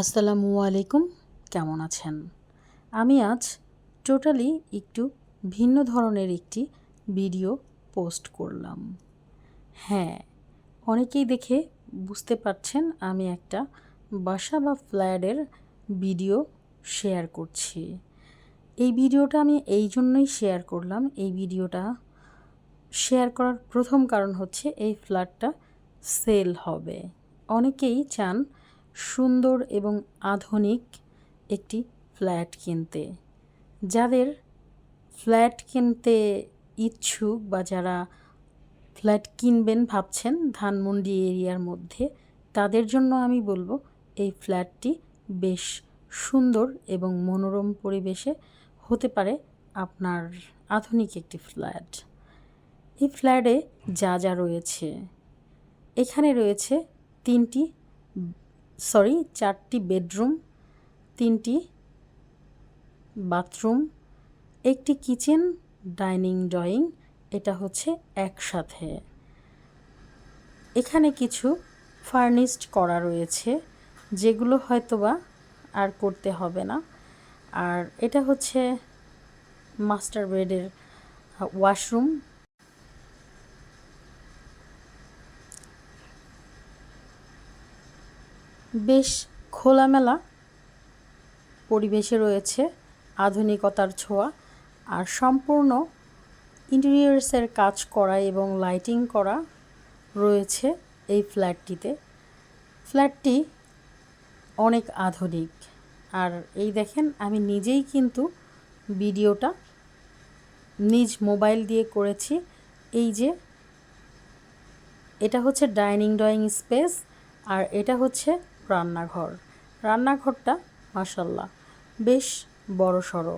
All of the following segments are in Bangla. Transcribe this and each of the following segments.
আসসালামু আলাইকুম, কেমন আছেন? আমি আজ টোটালি একটু ভিন্ন ধরনের একটি ভিডিও পোস্ট করলাম। হ্যাঁ অনেকেই দেখে বুঝতে পারছেন আমি একটা বাসা বা ফ্ল্যাটের ভিডিও শেয়ার করছি। এই ভিডিওটা আমি এই জন্যই শেয়ার করলাম। এই ভিডিওটা শেয়ার করার প্রথম কারণ হচ্ছে এই ফ্ল্যাটটা সেল হবে। অনেকেই চান সুন্দর এবং আধুনিক একটি ফ্ল্যাট কিনতে। যাদের ফ্ল্যাট কিনতে ইচ্ছুক বা যারা ফ্ল্যাট কিনবেন ভাবছেন ধানমন্ডি এরিয়ার মধ্যে, তাদের জন্য আমি বলব এই ফ্ল্যাটটি বেশ সুন্দর এবং মনোরম পরিবেশে হতে পারে আপনার আধুনিক একটি ফ্ল্যাট। এই ফ্ল্যাটে যা যা রয়েছে, এখানে রয়েছে তিনটি সরি চারটি বেডরুম তিনটি বাথরুম একটি কিচেন ডাইনিং ড্রয়িং এটা হচ্ছে একসাথে। এখানে কিছু ফার্নিশড করা রয়েছে, যেগুলো হয়তোবা আর করতে হবে না। আর এটা হচ্ছে মাস্টার বেডের ওয়াশরুম বেশ খোলামেলা পরিবেশে রয়েছে আধুনিকতার ছোঁয়া আর সম্পূর্ণ ইন্টেরিয়ার্সের কাজ করা এবং লাইটিং করা রয়েছে এই ফ্ল্যাটটিতে। ফ্ল্যাটটি অনেক আধুনিক। আর এই দেখেন, আমি নিজেই কিন্তু ভিডিওটা নিজ মোবাইল দিয়ে করেছি। এই যে, এটা হচ্ছে ডাইনিং ড্রয়িং স্পেস আর এটা হচ্ছে রান্নাঘর। রান্নাঘরটা মাসাল্লাহ বেশ বড় সড়ো।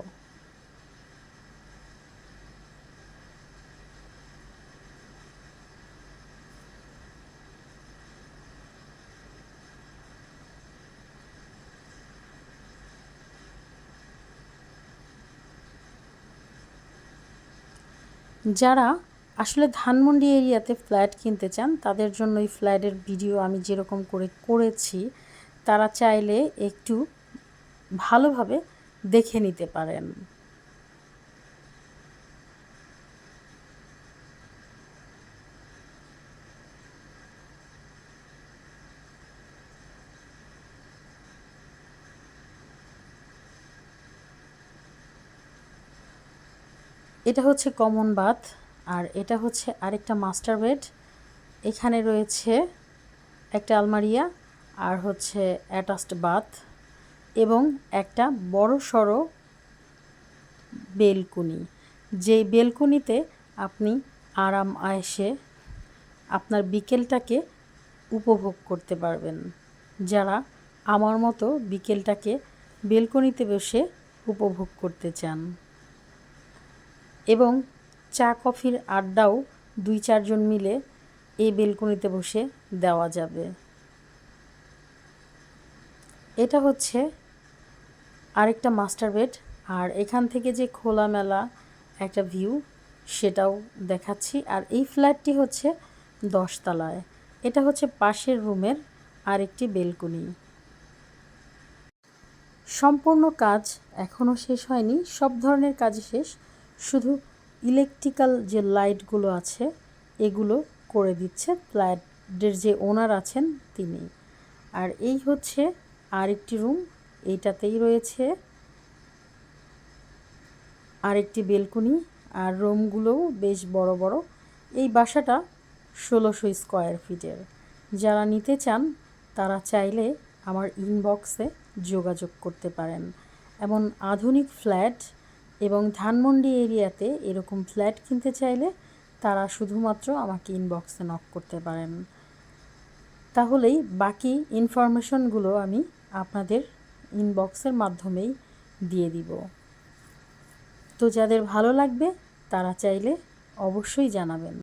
যারা আসলে ধানমন্ডি এরিয়াতে ফ্ল্যাট কিনতে চান, তাদের জন্য এই ফ্ল্যাটের ভিডিও আমি যেরকম করে করেছি, তারা চাইলে একটু ভালোভাবে দেখে নিতে পারেন। এটা হচ্ছে কমন বাথ। আর এটা হচ্ছে আরেকটা মাস্টার বেড। এখানে রয়েছে একটা আলমারিয়া আর হচ্ছে অ্যাটাচড বাথ এবং একটা বড় সড়ো বেলকুনি। যেই বেলকুনিতে আপনি আরাম আয়েসে আপনার বিকেলটাকে উপভোগ করতে পারবেন। যারা আমার মতো বিকেলটাকে বেলকনিতে বসে উপভোগ করতে চান। এবং চা, কফির আড্ডাও দুই চারজন মিলে এই বেলকনিতে বসে দেওয়া যাবে। এটা হচ্ছে আরেকটা মাস্টার বেড, আর এখান থেকে যে খোলামেলা একটা ভিউ, সেটাও দেখাচ্ছি। আর এই ফ্ল্যাটটি হচ্ছে দশতলায়। এটা হচ্ছে পাশের রুমের আরেকটি বেলকনি। সম্পূর্ণ কাজ এখনও শেষ হয়নি। সব ধরনের কাজ শেষ। শুধু ইলেকট্রিক্যাল যে লাইটগুলো আছে, এগুলো করে দিচ্ছে ফ্ল্যাটের যে ওনার আছেন তিনি। আর এই হচ্ছে আরেকটি রুম, এইটাতেই রয়েছে আরেকটি বেলকনি, আর রুমগুলোও বেশ বড় বড়। এই বাসাটা ষোলোশো স্কোয়ার ফিটের। যারা নিতে চান, তারা চাইলে আমার ইনবক্সে যোগাযোগ করতে পারেন। এমন আধুনিক ফ্ল্যাট এবং ধানমন্ডি এরিয়াতে এরকম ফ্ল্যাট কিনতে চাইলে তারা শুধুমাত্র আমাকে ইনবক্সে নক করতে পারেন। তাহলেই বাকি ইনফরমেশনগুলো আমি আপনাদের ইনবক্সের মাধ্যমেই দিয়ে দিব। তো যাদের ভালো লাগবে, তারা চাইলে অবশ্যই জানাবেন।